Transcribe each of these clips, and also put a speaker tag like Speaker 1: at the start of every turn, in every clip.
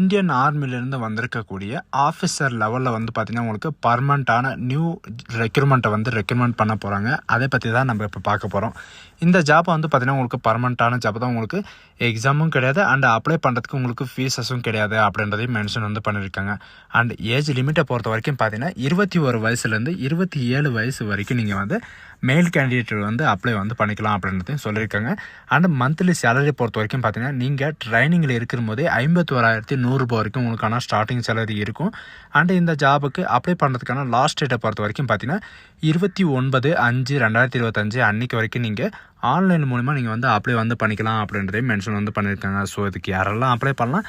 Speaker 1: Indian ஆர்மிலேருந்து வந்திருக்கக்கூடிய officer லெவலில் வந்து பார்த்திங்கன்னா உங்களுக்கு பர்மனண்ட்டான நியூ ரெக்ரூட்மெண்ட்டை வந்து ரெக்ரூட்மெண்ட் பண்ண போகிறாங்க அதை பற்றி தான் நம்ம இப்போ பார்க்க போகிறோம் இந்த ஜாப் வந்து பார்த்திங்கன்னா உங்களுக்கு பர்மனண்ட்டான ஜாப் தான். உங்களுக்கு எக்ஸாமும் கிடையாது. அண்ட் அப்ளை பண்ணுறதுக்கு உங்களுக்கு ஃபீஸஸும் கிடையாது அப்படின்றதையும் மென்ஷன் வந்து பண்ணியிருக்காங்க அண்ட் ஏஜ் லிமிட்டை பொறுத்த வரைக்கும் பார்த்தீங்கன்னா இருபத்தி ஒரு வயசுலேருந்து இருபத்தி ஏழு வயசு வரைக்கும் நீங்கள் வந்து மேல் கேண்டிடேட் வந்து அப்ளை வந்து பண்ணிக்கலாம் அப்படின்றதையும் சொல்லியிருக்காங்க அண்ட் மந்த்லி சேலரி பொறுத்த வரைக்கும் பார்த்தீங்கன்னா நீங்கள் ட்ரைனிங்கில் இருக்கிற போதே ஐம்பத்தி ஓராயிரத்தி நூறுரூபா வரைக்கும் உங்களுக்கான ஸ்டார்டிங் சேலரி இருக்கும். அண்ட் இந்த ஜாபுக்கு அப்ளை பண்ணுறதுக்கான லாஸ்ட் டேட்டை பொறுத்த வரைக்கும் பார்த்தீங்கன்னா இருபத்தி ஒன்பது அஞ்சு ரெண்டாயிரத்தி இருபத்தஞ்சு அன்றைக்கி வரைக்கும் நீங்கள் ஆன்லைன் மூலிமா நீங்கள் வந்து அப்ளை வந்து பண்ணிக்கலாம் அப்படின்றதையும் மென்ஷன் வந்து பண்ணியிருக்காங்க. ஸோ இதுக்கு யாரெல்லாம் அப்ளை பண்ணலாம்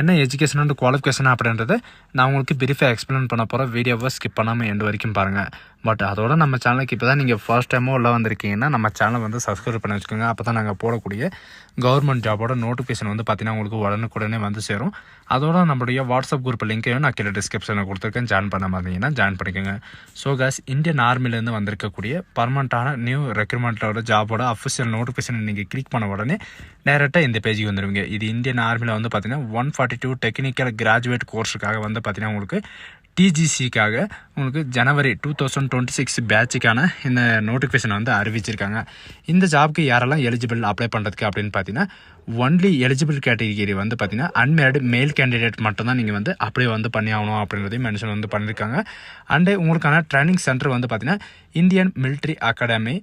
Speaker 1: என்ன எஜுகேஷன் அண்ட் குவாலிஃபிகேஷன் அப்படின்றத நான் உங்களுக்கு பிரீஃபாக எக்ஸ்பிளைன் பண்ண போகிறேன் வீடியோவை ஸ்கிப் பண்ணாமல் எண்டு வரைக்கும் பாருங்கள் பட் அதோட நம்ம சேனலுக்கு இப்போ தான் நீங்கள் ஃபர்ஸ்ட் டைமோ உள்ள வந்திருக்கீங்கன்னா நம்ம சேனலை வந்து சப்ஸ்கிரைப் பண்ணி வச்சுக்கோங்க. அப்போ தான் நாங்கள் போடக்கூடிய கவர்மெண்ட் ஜாபோட நோட்டிஃபிகேஷன் வந்து பார்த்தீங்கன்னா உங்களுக்கு உடனுக்குடனே வந்து சேரும். அதோட நம்மளுடைய வாட்ஸ்அப் குரூப் லிங்க்கையும் நான் கீழே டிஸ்கிரிப்ஷனில் கொடுத்துருக்கேன். ஜாயின் பண்ண மாதிரிங்கன்னா ஜாயின் பண்ணிக்கோங்க. ஸோ காஸ் இந்தியன் ஆர்மிலேருந்து வந்திருக்கக்கூடிய பர்மனண்ட்டான நியூ ரெக்ரூட்மெண்ட்டோட ஜாபோட அஃபிஷியல் நோட்டிஃபிகேஷன் நீங்கள் கிளிக் பண்ண உடனே டேரெக்டாக இந்த பேஜுக்கு வந்துடுவீங்க இது இந்தியன் ஆர்மியில் வந்து பார்த்தீங்கன்னா one forty two technical graduate கோர்ஸுக்காக வந்து பார்த்தீங்கன்னா உங்களுக்கு டிஜிசிக்காக உங்களுக்கு January two thousand twenty six பேட்சுக்கான இந்த நோட்டிஃபிகேஷனை வந்து அறிவிச்சிருக்காங்க. இந்த ஜாப்க்கு யாரெல்லாம் எலிஜிபிள் அப்ளை பண்ணுறதுக்கு அப்படின்னு பார்த்தீங்கன்னா ஒன்லி எலிஜிபிள் கேட்டகிரி வந்து பார்த்தீங்கன்னா அன்மேரிடு மேல் கேண்டிடேட் மட்டும்தான் நீங்கள் வந்து அப்ளை வந்து பண்ணி ஆகணும் அப்படின்றதையும் மென்ஷன் வந்து பண்ணியிருக்காங்க அண்டு உங்களுக்கான ட்ரைனிங் சென்டர் வந்து பார்த்தீங்கன்னா இந்தியன் மிலிட்ரி அகாடமி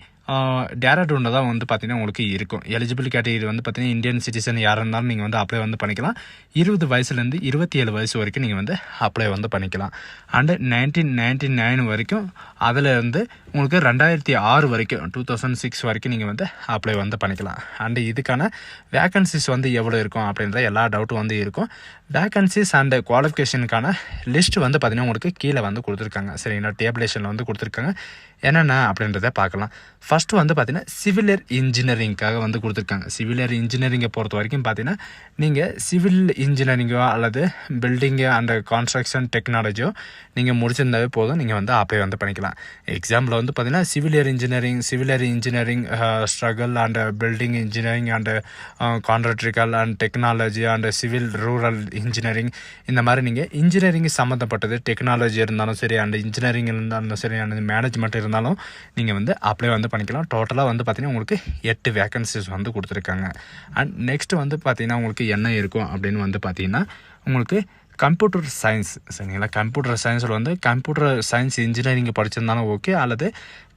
Speaker 1: டேரக்ட் தான் வந்து பார்த்தீங்கன்னா உங்களுக்கு இருக்கும். எலிஜிபிள் கேட்டகிரி வந்து பார்த்தீங்கன்னா இந்தியன் சிட்டிசன் யாராக இருந்தாலும் நீங்கள் வந்து அப்ளை வந்து பண்ணிக்கலாம். இருபது வயசுலேருந்து இருபத்தி ஏழு வயசு வரைக்கும் நீங்கள் வந்து அப்ளை வந்து பண்ணிக்கலாம். அண்டு நைன்டீன் நைன்டி நைன் வரைக்கும் அதில் இருந்து உங்களுக்கு ரெண்டாயிரத்தி ஆறு வரைக்கும் டூ தௌசண்ட் சிக்ஸ் வரைக்கும் நீங்கள் வந்து அப்ளை வந்து பண்ணிக்கலாம். அண்டு இதுக்கான வேக்கன்சிஸ் வந்து எவ்வளோ இருக்கும் அப்படின்ற எல்லா டவுட்டும் வந்து இருக்கும். வேகன்சிஸ் அண்டு குவாலிஃபிகேஷனுக்கான லிஸ்ட் வந்து பார்த்தீங்கன்னா உங்களுக்கு கீழே வந்து கொடுத்துருக்காங்க. சரிங்களா டேபிளேஷனில் வந்து கொடுத்துருக்காங்க. என்னென்ன அப்படின்றத பார்க்கலாம். ஃபஸ்ட்டு வந்து பார்த்தீங்கன்னா சிவிலியர் இன்ஜினியரிங்காக வந்து கொடுத்துருக்காங்க. சிவிலியர் இன்ஜினியரிங்கை பொறுத்த வரைக்கும் பார்த்தீங்கன்னா நீங்கள் சிவில் இன்ஜினியரிங்கோ அல்லது பில்டிங்கு அண்ட் கன்ஸ்ட்ரக்ஷன் டெக்னாலஜியோ நீங்கள் முடிச்சிருந்தாவே போதும். நீங்கள் வந்து அப்ளை வந்து பண்ணிக்கலாம். எக்ஸாம்பிள் வந்து பார்த்தீங்கன்னா சிவிலியர் engineering சிவிலியர் engineering structural and building engineering and கான்ட்ராக்ட்ரிக்கல் and technology and civil rural engineering இந்த மாதிரி நீங்கள் இன்ஜினியரிங் சம்மந்தப்பட்டது டெக்னாலஜி இருந்தாலும் சரி அண்ட் இன்ஜினியரிங் இருந்தாலும் சரி அண்ட் மேனேஜ்மெண்ட் இருந்தாலும் நீங்கள் வந்து அப்ளை வந்து பண்ணிக்கலாம். டோட்டலாக வந்து பார்த்தீங்கன்னா உங்களுக்கு எட்டு வேக்கன்சிஸ் வந்து கொடுத்துருக்காங்க. அண்ட் நெக்ஸ்ட் வந்து பார்த்தீங்கன்னா உங்களுக்கு என்ன இருக்கும் அப்படின்னு வந்து பார்த்தீங்கன்னா உங்களுக்கு கம்ப்யூட்டர் சயின்ஸ் சரிங்களா? கம்ப்யூட்டர் சயின்ஸில் வந்து கம்ப்யூட்டர் சயின்ஸ் இன்ஜினியரிங் படிச்சிருந்தாலும் ஓகே அல்லது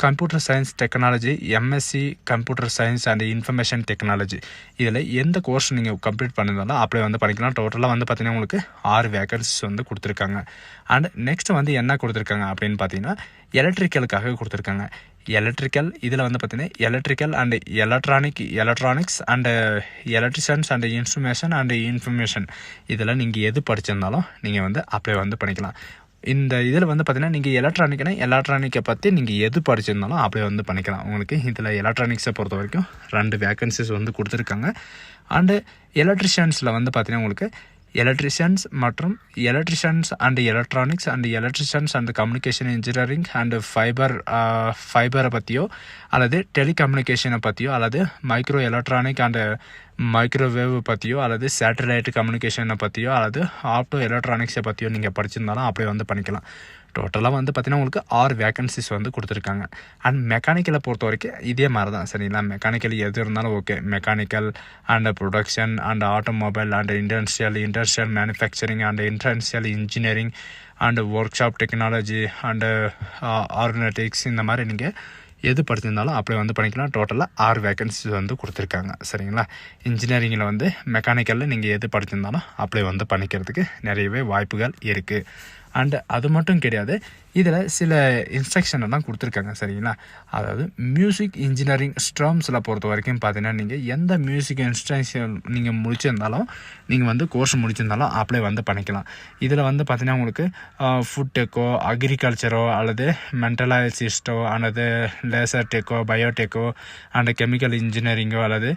Speaker 1: computer science technology MSc computer science and information technology இதில் எந்த கோர்ஸ் நீங்கள் கம்ப்ளீட் பண்ணியிருந்தாலும் அப்ளை வந்து பண்ணிக்கலாம். டோட்டலாக வந்து பார்த்தீங்கன்னா உங்களுக்கு ஆறு வேகன்சிஸ் வந்து கொடுத்துருக்காங்க. அண்ட் நெக்ஸ்ட் வந்து என்ன கொடுத்துருக்காங்க அப்படின்னு பார்த்தீங்கன்னா எலக்ட்ரிக்கலுக்காக கொடுத்துருக்காங்க. எலக்ட்ரிக்கல் இதில் வந்து பார்த்திங்கன்னா electrical and electronic electronics and electricians and instrumentation and information இதில் நீங்கள் எது படிச்சிருந்தாலும் நீங்கள் வந்து அப்ளை வந்து பண்ணிக்கலாம். இந்த இதில் வந்து பார்த்திங்கன்னா நீங்கள் எலக்ட்ரானிக்னா எலக்ட்ரானிக்கை பற்றி நீங்கள் எது படிச்சிருந்தாலும் அப்ளை வந்து பண்ணிக்கலாம். உங்களுக்கு இதில் எலக்ட்ரானிக்ஸை பொறுத்த வரைக்கும் ரெண்டு வேக்கன்சிஸ் வந்து கொடுத்துருக்காங்க. அண்டு எலக்ட்ரிஷியன்ஸில் வந்து பார்த்திங்கன்னா உங்களுக்கு எலக்ட்ரிஷியன்ஸ் மற்றும் electricians and electronics and electricians and communication engineering and fiber ஃபைபரை பற்றியோ அல்லது டெலிகம்யூனிகேஷனை பற்றியோ அல்லது மைக்ரோ எலக்ட்ரானிக் அண்ட் மைக்ரோவேவ் பற்றியோ அல்லது சேட்டலைட் கம்யூனிகேஷனை பற்றியோ அல்லது ஆப்டோ எலக்ட்ரானிக்ஸை பற்றியோ நீங்கள் படிச்சிருந்தாலும் அப்படியே வந்து பண்ணிக்கலாம். டோட்டலாக வந்து பார்த்திங்கன்னா உங்களுக்கு ஆறு வேக்கன்சிஸ் வந்து கொடுத்துருக்காங்க. அண்ட் மெக்கானிக்கலை பொறுத்த வரைக்கும் இதே மாதிரி தான் சரிங்களா? மெக்கானிக்கல் எது இருந்தாலும் okay mechanical and production and automobile and industrial industrial manufacturing and industrial engineering and workshop technology and aeronautics இந்த மாதிரி நீங்கள் எது படிச்சிருந்தாலும் அப்ளை வந்து பண்ணிக்கலாம். டோட்டலாக ஆறு வேக்கன்சிஸ் வந்து கொடுத்துருக்காங்க. சரிங்களா? இன்ஜினியரிங்கில் வந்து மெக்கானிக்கலில் நீங்கள் எது படிச்சிருந்தாலும் அப்ளை வந்து பண்ணிக்கிறதுக்கு நிறையவே வாய்ப்புகள் இருக்குது அண்டு அது மட்டும் கிடையாது இதில் சில இன்ஸ்ட்ரக்ஷனை தான் கொடுத்துருக்காங்க சரிங்களா? அதாவது மியூசிக் இன்ஜினியரிங் ஸ்ட்ரம்ஸில் பொறுத்த வரைக்கும் பார்த்தீங்கன்னா நீங்கள் எந்த மியூசிக் இன்ஸ்ட்ரக்ஷன் நீங்கள் முடிச்சிருந்தாலும் நீங்கள் வந்து கோர்ஸ் முடிச்சிருந்தாலும் அப்ளை வந்து பண்ணிக்கலாம். இதில் வந்து பார்த்தீங்கன்னா உங்களுக்கு ஃபுட் டெக்கோ அக்ரிகல்ச்சரோ அல்லது மென்டலைசிஸ்டோ அல்லது லேசர் டெக்கோ பயோடெக்கோ அண்டு கெமிக்கல் இன்ஜினியரிங்கோ அல்லது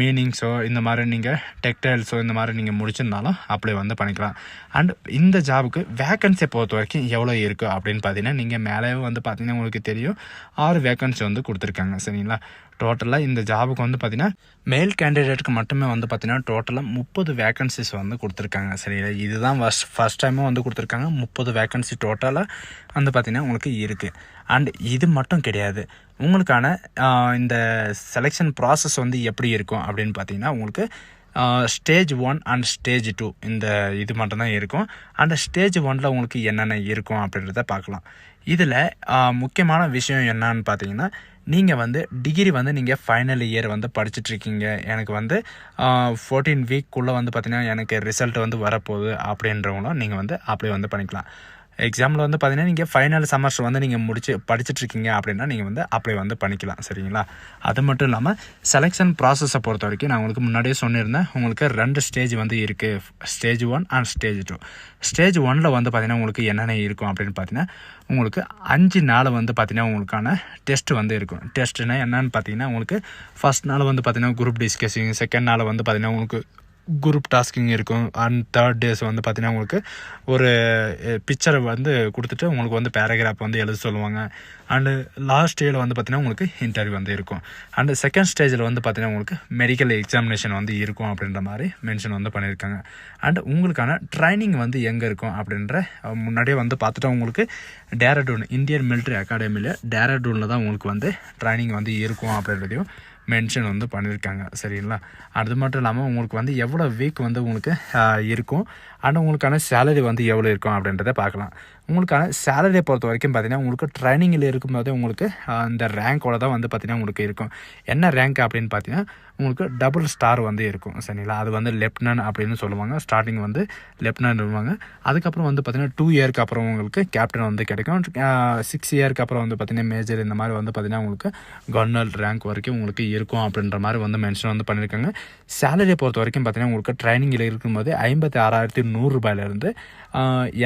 Speaker 1: மீனிங்ஸோ இந்த மாதிரி நீங்கள் டெக்டைல்ஸோ இந்த மாதிரி நீங்கள் முடிச்சிருந்தாலும் அப்ளை வந்து பண்ணிக்கலாம். அண்ட் இந்த ஜாபுக்கு வே வேக்கன்சியை பொறுத்த வரைக்கும் எவ்வளோ இருக்குது அப்படின்னு பார்த்தீங்கன்னா நீங்கள் மேலே வந்து பார்த்தீங்கன்னா உங்களுக்கு தெரியும். ஆறு வேக்கன்சி வந்து கொடுத்துருக்காங்க. சரிங்களா? டோட்டலாக இந்த ஜாபுக்கு வந்து பார்த்தீங்கன்னா மேல் கேண்டிடேட்டுக்கு மட்டுமே வந்து பார்த்தீங்கன்னா டோட்டலாக முப்பது வேக்கன்சிஸ் வந்து கொடுத்துருக்காங்க. சரிங்களா? இதுதான் ஃபஸ்ட் ஃபஸ்ட் டைமும் வந்து கொடுத்துருக்காங்க. முப்பது வேக்கன்சி டோட்டலாக வந்து பார்த்தீங்கன்னா உங்களுக்கு இருக்குது அண்ட் இது மட்டும் கிடையாது. உங்களுக்கான இந்த செலெக்ஷன் ப்ராசஸ் வந்து எப்படி இருக்கும் அப்படின்னு பார்த்தீங்கன்னா உங்களுக்கு stage one and stage two இந்த இது மட்டும்தான் இருக்கும். அந்த ஸ்டேஜ் ஒனில் உங்களுக்கு என்னென்ன இருக்கும் அப்படின்றத பார்க்கலாம். இதில் முக்கியமான விஷயம் என்னன்னு பார்த்தீங்கன்னா நீங்கள் வந்து டிகிரி வந்து நீங்கள் ஃபைனல் இயர் வந்து படிச்சுட்ருக்கீங்க எனக்கு வந்து ஃபோர்டீன் வீக்குள்ளே வந்து பார்த்தீங்கன்னா எனக்கு ரிசல்ட் வந்து வரப்போகுது அப்படின்றவங்களும் நீங்கள் வந்து அப்ளை வந்து பண்ணிக்கலாம். எக்ஸாமில் வந்து பார்த்தீங்கன்னா நீங்கள் ஃபைனல் செமஸ்டர் வந்து நீங்கள் முடிச்சு படிச்சுட்டு இருக்கீங்க அப்படின்னா நீங்கள் வந்து அப்ளை வந்து பண்ணிக்கலாம் சரிங்களா? அது மட்டும் இல்லாமல் செலெக்ஷன் ப்ராசஸை பொறுத்த வரைக்கும் நான் உங்களுக்கு முன்னாடியே சொல்லியிருந்தேன் உங்களுக்கு ரெண்டு ஸ்டேஜ் வந்து இருக்குது stage one and stage two stage ஒனில் வந்து பார்த்தீங்கன்னா உங்களுக்கு என்னென்ன இருக்கும் அப்படின்னு பார்த்தீங்கன்னா உங்களுக்கு அஞ்சு நாள் வந்து பார்த்தீங்கன்னா உங்களுக்கான டெஸ்ட் வந்து இருக்கும். டெஸ்ட்னா என்னன்னு பார்த்தீங்கன்னா உங்களுக்கு ஃபர்ஸ்ட் நாள் வந்து பார்த்தீங்கன்னா குரூப் டிஸ்கஸிங் செகண்ட் நாள் வந்து பார்த்தீங்கன்னா உங்களுக்கு குரூப் டாஸ்கிங் இருக்கும். அண்ட் தேர்ட் டேஸ் வந்து பார்த்தீங்கன்னா உங்களுக்கு ஒரு பிக்சரை வந்து கொடுத்துட்டு உங்களுக்கு வந்து பேராகிராஃப் வந்து எழுத சொல்லுவாங்க. அண்டு லாஸ்ட் டேயில் வந்து பார்த்தீங்கன்னா உங்களுக்கு இன்டர்வியூ வந்து இருக்கும். அண்டு செகண்ட் ஸ்டேஜில் வந்து பார்த்தீங்கன்னா உங்களுக்கு மெடிக்கல் எக்ஸாமினேஷன் வந்து இருக்கும் அப்படின்ற மாதிரி மென்ஷன் வந்து பண்ணியிருக்காங்க. அண்ட் உங்களுக்கான ட்ரைனிங் வந்து எங்கே இருக்கும் அப்படின்ற முன்னாடியே வந்து பார்த்துட்டு உங்களுக்கு டேரடூன் இந்தியன் மிலிட்ரி அகாடமியில் டேரடூனில் தான் உங்களுக்கு வந்து ட்ரைனிங் வந்து இருக்கும் அப்படின்றதையும் மென்ஷன் வந்து பண்ணியிருக்காங்க சரிங்களா? அது மட்டும் இல்லாமல் உங்களுக்கு வந்து எவ்வளோ வீக் வந்து உங்களுக்கு இருக்கும்? அண்ட் உங்களுக்கான சேலரி வந்து எவ்வளோ இருக்கும் அப்படின்றத பார்க்கலாம். உங்களுக்கான சேலரியை பொறுத்த வரைக்கும் பார்த்தீங்கன்னா உங்களுக்கு ட்ரைனிங்கில் இருக்கும்போதே உங்களுக்கு அந்த ரேங்கோட தான் வந்து பார்த்திங்கன்னா உங்களுக்கு இருக்கும். என்ன ரேங்க் அப்படின்னு பார்த்தீங்கன்னா உங்களுக்கு டபுள் ஸ்டார் வந்து இருக்கும் சரிங்களா? அது வந்து லெப்டினன் அப்படின்னு சொல்லுவாங்க. ஸ்டார்டிங் வந்து லெப்டினன் சொல்லுவாங்க. அதுக்கப்புறம் வந்து பார்த்தீங்கன்னா டூ இயர்க்கு அப்புறம் உங்களுக்கு கேப்டன் வந்து கிடைக்கும். சிக்ஸ் இயர்க்கு அப்புறம் வந்து பார்த்தீங்கன்னா மேஜர் இந்த மாதிரி வந்து பார்த்தீங்கன்னா உங்களுக்கு கவர்னர் ரேங்க் வரைக்கும் உங்களுக்கு இருக்கும் அப்படின்ற மாதிரி வந்து மென்ஷன் வந்து பண்ணியிருக்காங்க. சேலரியை பொறுத்த வரைக்கும் பார்த்தீங்கன்னா உங்களுக்கு ட்ரைனிங்கில் இருக்கும்போது ஐம்பத்தி ஆறாயிரத்தி நூறுரூபாயிலேருந்து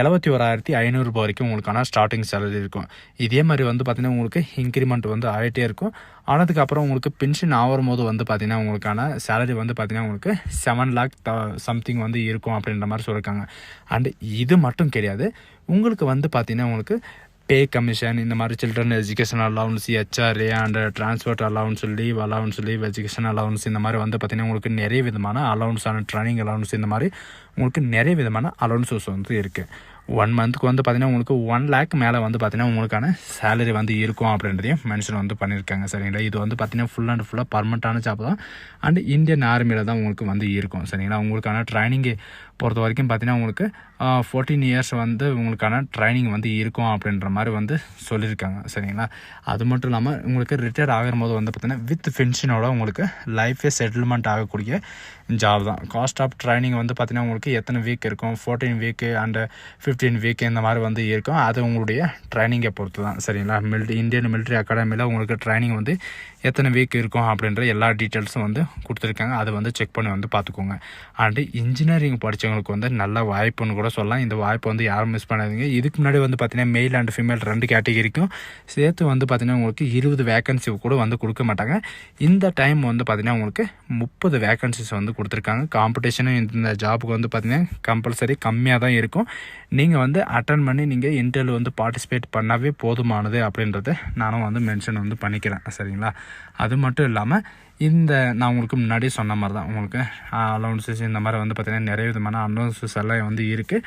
Speaker 1: எழுபத்தி ஓராயிரத்தி ஐநூறுரூபா வரைக்கும் உங்களுக்கான ஸ்டார்டிங் சேலரி இருக்கும். இதே மாதிரி வந்து பார்த்தீங்கன்னா உங்களுக்கு இன்க்ரிமெண்ட் வந்து ஆகிட்டே இருக்கும். ஆனதுக்கப்புறம் உங்களுக்கு பென்ஷன் ஆகும் போது வந்து பார்த்தீங்கன்னா உங்களுக்கான சேலரி வந்து பார்த்தீங்கன்னா உங்களுக்கு செவன் லேக் த சம்திங் வந்து இருக்கும் அப்படின்ற மாதிரி சொல்லியிருக்காங்க அண்ட் இது மட்டும் கிடையாது. உங்களுக்கு வந்து பார்த்தீங்கன்னா உங்களுக்கு பே கமிஷன் இந்த மாதிரி children education allowance HRA and transport allowance leave allowance leave education allowance இந்த மாதிரி வந்து பார்த்திங்கன்னா உங்களுக்கு நிறைய விதமான அலவுன்ஸ் அண்ட் ட்ரைனிங் அலவுன்ஸ் இந்த மாதிரி உங்களுக்கு நிறைய விதமான அலவுன்ஸஸ் வந்து இருக்குது ஒன் மந்த்துக்கு வந்து பார்த்தீங்கன்னா உங்களுக்கு ஒன் லேக் மேலே வந்து பார்த்தீங்கன்னா உங்களுக்கான சேலரி வந்து இருக்கும் அப்படின்றதையும் மென்ஷன் வந்து பண்ணியிருக்காங்க. சரிங்களா? இது வந்து பார்த்தீங்கன்னா ஃபுல் அண்ட் ஃபுல்லாக பர்மனெண்ட்டான ஜாப் தான். அண்ட் இந்தியன் ஆர்மியில் தான் உங்களுக்கு வந்து இருக்கும். சரிங்களா? உங்களுக்கான ட்ரைனிங்கு பொறுத்த வரைக்கும் பார்த்தீங்கன்னா உங்களுக்கு ஃபோர்டீன் இயர்ஸ் வந்து உங்களுக்கான ட்ரைனிங் வந்து இருக்கும் அப்படின்ற மாதிரி வந்து சொல்லியிருக்காங்க. சரிங்களா? அது மட்டும் இல்லாமல் உங்களுக்கு ரிட்டையர் ஆகிற போது வந்து பார்த்தீங்கன்னா வித் பென்ஷனோட உங்களுக்கு லைஃபே செட்டில்மெண்ட் ஆகக்கூடிய ஜாப் தான். காஸ்ட் ஆஃப் ட்ரைனிங் வந்து பார்த்திங்கன்னா உங்களுக்கு எத்தனை வீக் இருக்கும்? Fourteen week and fifteen week இந்த மாதிரி வந்து இருக்கும். அது உங்களுடைய ட்ரைனிங்கை பொறுத்து தான் சரிங்களா? மில்ட்ரி இந்தியன் மிலிட்ரி அகாடமியில் உங்களுக்கு ட்ரைனிங் வந்து எத்தனை வீக் இருக்கும் அப்படின்ற எல்லா டீட்டெயில்ஸும் வந்து கொடுத்துருக்காங்க. அதை வந்து செக் பண்ணி வந்து பார்த்துக்கோங்க. அண்டு இன்ஜினியரிங் படித்தவங்களுக்கு வந்து நல்ல வாய்ப்புன்னு கூட சொல்லலாம். இந்த வாய்ப்பு வந்து யாரும் மிஸ் பண்ணாதீங்க. இதுக்கு முன்னாடி வந்து பார்த்தீங்கன்னா மெயில் அண்ட் ஃபீமேல் ரெண்டு கேட்டகரிக்கும் சேர்த்து வந்து பார்த்தீங்கன்னா உங்களுக்கு இருபது வேகன்சி கூட வந்து கொடுக்க மாட்டாங்க. இந்த டைம் வந்து பார்த்தீங்கன்னா உங்களுக்கு முப்பது வேகன்சிஸ் வந்து கொடுத்துருக்காங்க. காம்படிஷனும் இந்த ஜாபுக்கு வந்து பார்த்தீங்கன்னா கம்பல்சரி கம்மியாக தான் இருக்கும். நீங்கள் வந்து அட்டன் பண்ணி நீங்கள் இன்டர்வியூ வந்து பார்ட்டிசிபேட் பண்ணாவே போதுமானது அப்படின்றத நானும் வந்து மென்ஷன் வந்து பண்ணிக்கிறேன். சரிங்களா? அது மட்டும் இல்லாமல் இந்த நான் உங்களுக்கு முன்னாடி சொன்ன மாதிரி தான் உங்களுக்கு அலௌன்சஸ் இந்த மாதிரி வந்து பார்த்திங்கன்னா நிறைய விதமான அலவுன்சஸ் எல்லாம் வந்து இருக்குது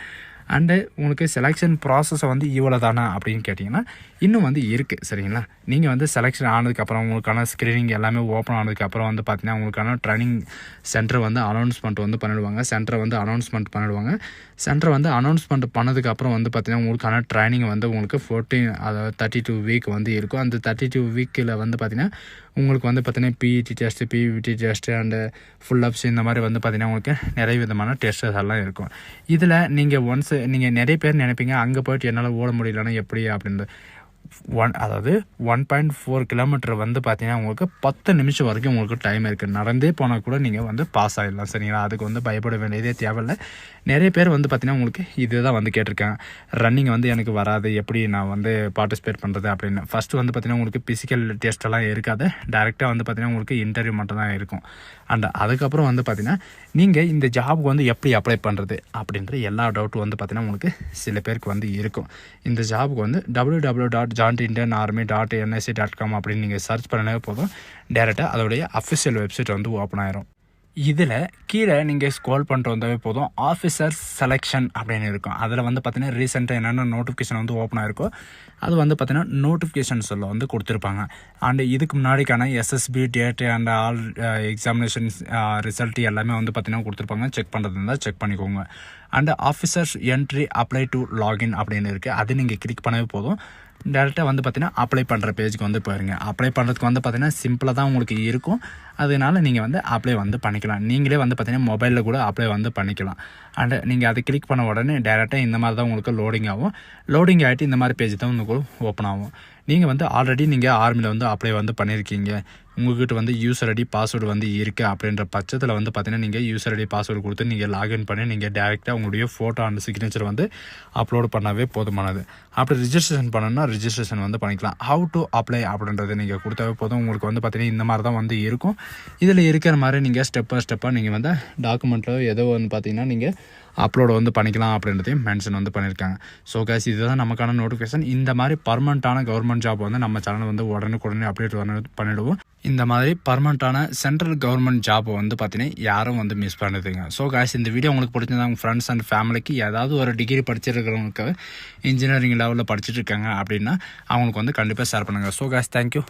Speaker 1: அண்டு உங்களுக்கு செலெக்ஷன் ப்ராசஸை வந்து இவ்வளோ தானா அப்படின்னு கேட்டிங்கன்னா இன்னும் வந்து இருக்குது சரிங்களா? நீங்கள் வந்து செலெக்ஷன் ஆனதுக்கப்புறம் உங்களுக்கான ஸ்க்ரீனிங் எல்லாமே ஓப்பன் ஆனதுக்கப்புறம் வந்து பார்த்திங்கன்னா உங்களுக்கான ட்ரைனிங் சென்டர் வந்து அனௌன்ஸ்மெண்ட் வந்து பண்ணிடுவாங்க. சென்டரை வந்து அனௌன்ஸ்மெண்ட் பண்ணிடுவாங்க. சென்டர் வந்து அனௌன்ஸ்மெண்ட் பண்ணதுக்கப்புறம் வந்து பார்த்திங்கன்னா உங்களுக்கான ட்ரைனிங் வந்து உங்களுக்கு ஃபோர்டீன் அதாவது தேர்ட்டி டூ வீக் வந்து இருக்கும். அந்த தேர்ட்டி டூ வீக்கில் வந்து பார்த்திங்கன்னா உங்களுக்கு வந்து பார்த்தீங்கன்னா PET test PVT test and pull ups இந்த மாதிரி வந்து பார்த்தீங்கன்னா உங்களுக்கு நிறைய விதமான டெஸ்டஸ் எல்லாம் இருக்கும். இதில் நீங்கள் ஒன்ஸ் நீங்கள் நிறைய பேர் நினைப்பீங்க அங்கே போயிட்டு என்னால் ஓட முடியலன்னா எப்படி அப்படின்றது ஒன் அதாவது ஒன் பாயிண்ட் ஃபோர் கிலோமீட்டர் வந்து பார்த்தீங்கன்னா உங்களுக்கு பத்து நிமிஷம் வரைக்கும் உங்களுக்கு டைம் இருக்குது நடந்தே போனால் கூட நீங்கள் வந்து பாஸ் ஆகிடலாம் சரிங்களா? அதுக்கு வந்து பயப்பட வேண்டியதே தேவையில்லை. நிறைய பேர் வந்து பார்த்தீங்கன்னா உங்களுக்கு இதுதான் வந்து கேட்டிருக்கேன் ரன்னிங் வந்து எனக்கு வராது எப்படி நான் வந்து பார்ட்டிசிபேட் பண்ணுறது அப்படின்னு. ஃபஸ்ட்டு வந்து பார்த்தீங்கன்னா உங்களுக்கு ஃபிசிக்கல் டெஸ்ட்டெல்லாம் இருக்காது. டேரெக்டாக வந்து பார்த்தீங்கன்னா உங்களுக்கு இன்டர்வியூ மட்டும் தான் இருக்கும். அண்ட் அதுக்கப்புறம் வந்து பார்த்தீங்கன்னா நீங்கள் இந்த ஜாபுக்கு வந்து எப்படி அப்ளை பண்ணுறது அப்படின்ற எல்லா டவுட்டும் வந்து பார்த்தீங்கன்னா உங்களுக்கு சில பேருக்கு வந்து இருக்கும். இந்த ஜாபுக்கு வந்து W W dot join Indian army dot NSC dot com அப்படின்னு நீங்கள் சர்ச் பண்ணவே போதும். டேரெக்டாக அதோடைய அஃபிஷியல் வெப்சைட் வந்து ஓப்பன் ஆயிரும். இதில் கீழே நீங்கள் ஸ்க்ரோல் பண்ணிட்டு வந்தாவே போதும். ஆஃபீஸர் செலெக்ஷன் அப்படின்னு இருக்கும். அதில் வந்து பார்த்தீங்கன்னா ரீசெண்டாக என்னென்ன நோட்டிஃபிகேஷன் வந்து ஓப்பன் ஆயிருக்கோ அது வந்து பார்த்தீங்கன்னா நோட்டிஃபிகேஷன் சொல்ல வந்து கொடுத்துருப்பாங்க. அண்ட் இதுக்கு முன்னாடிக்கான SSB date and all examinations result எல்லாமே வந்து பார்த்தீங்கன்னா கொடுத்துருப்பாங்க. செக் பண்ணுறது இருந்தால் செக் பண்ணிக்கோங்க. And officers entry apply to login அப்படின்னு இருக்குது அது நீங்கள் கிளிக் பண்ணவே போதும். டேரெக்டாக வந்து பார்த்தீங்கன்னா அப்ளை பண்ணுற பேஜுக்கு வந்து போயிருங்க. அப்ளை பண்ணுறதுக்கு வந்து பார்த்திங்கன்னா சிம்பிளாக தான் உங்களுக்கு இருக்கும். அதனால நீங்கள் வந்து அப்ளை வந்து பண்ணிக்கலாம். நீங்களே வந்து பார்த்திங்கன்னா மொபைலில் கூட அப்ளை வந்து பண்ணிக்கலாம். அண்ட் நீங்கள் அதை கிளிக் பண்ண உடனே டேரெக்டாக இந்த மாதிரி தான் உங்களுக்கு லோடிங் ஆகும். லோடிங் ஆகிட்டு இந்த மாதிரி பேஜ் தான் உங்களுக்கு ஓப்பன் ஆகும். நீங்கள் வந்து ஆல்ரெடி நீங்கள் ஆர்மியில் வந்து அப்ளை வந்து பண்ணியிருக்கீங்க உங்கள்கிட்ட வந்து யூசர் ஐடி பாஸ்வேர்டு வந்து இருக்குது அப்படின்ற பட்சத்தில் வந்து பார்த்தீங்கன்னா நீங்கள் யூசர் ஐடி பாஸ்வேர்டு கொடுத்து நீங்கள் லாகின் பண்ணி நீங்கள் டேரெக்டாக உங்களுடைய ஃபோட்டோ அண்ட் சிக்னேச்சர் வந்து அப்லோட் பண்ணவே போதுமானது. அப்படி ரிஜிஸ்ட்ரேஷன் பண்ணணும்னா ரிஜிஸ்ட்ரேஷன் வந்து பண்ணிக்கலாம். ஹவு டு அப்ளை அப்படின்றது நீங்கள் கொடுத்தாவே போதும். உங்களுக்கு வந்து பார்த்தீங்கன்னா இந்த மாதிரி தான் வந்து இருக்கும். இதில் இருக்கிற மாதிரி நீங்கள் ஸ்டெப் பை ஸ்டெப்பாக நீங்கள் வந்து டாக்குமெண்ட்டில் ஏதோ வந்து பார்த்தீங்கன்னா நீங்கள் அப்லோடு வந்து பண்ணிக்கலாம் அப்படின்றதையும் மென்ஷன் வந்து பண்ணியிருக்காங்க ஸோ கேஸ் இதுதான் நமக்கான நோட்டிஃபிகேஷன் இந்த மாதிரி பர்மனண்ட்டான கவர்மெண்ட் ஜாப் வந்து நம்ம சேனல் வந்து உடனுக்குடனே அப்டேட் பண்ணிவிடுவோம் இந்த மாதிரி பர்மனண்ட்டான சென்ட்ரல் கவர்மெண்ட் ஜாப் வந்து பார்த்தீங்கன்னா யாரும் வந்து மிஸ் பண்ணுதுங்க. ஸோ காய்ஸ் இந்த வீடியோ உங்களுக்கு பிடிச்சிருந்தா உங்கள் ஃப்ரெண்ட்ஸ் அண்ட் ஃபேமிலிக்கு ஏதாவது ஒரு டிகிரி படிச்சிருக்கிறவங்களுக்கு இன்ஜினியரிங் லெவலில் படிச்சுட்டு இருக்காங்க அப்படின்னா அவங்களுக்கு வந்து கண்டிப்பாக ஷேர் பண்ணுங்கள் ஸோ காய்ஸ் தேங்க்யூ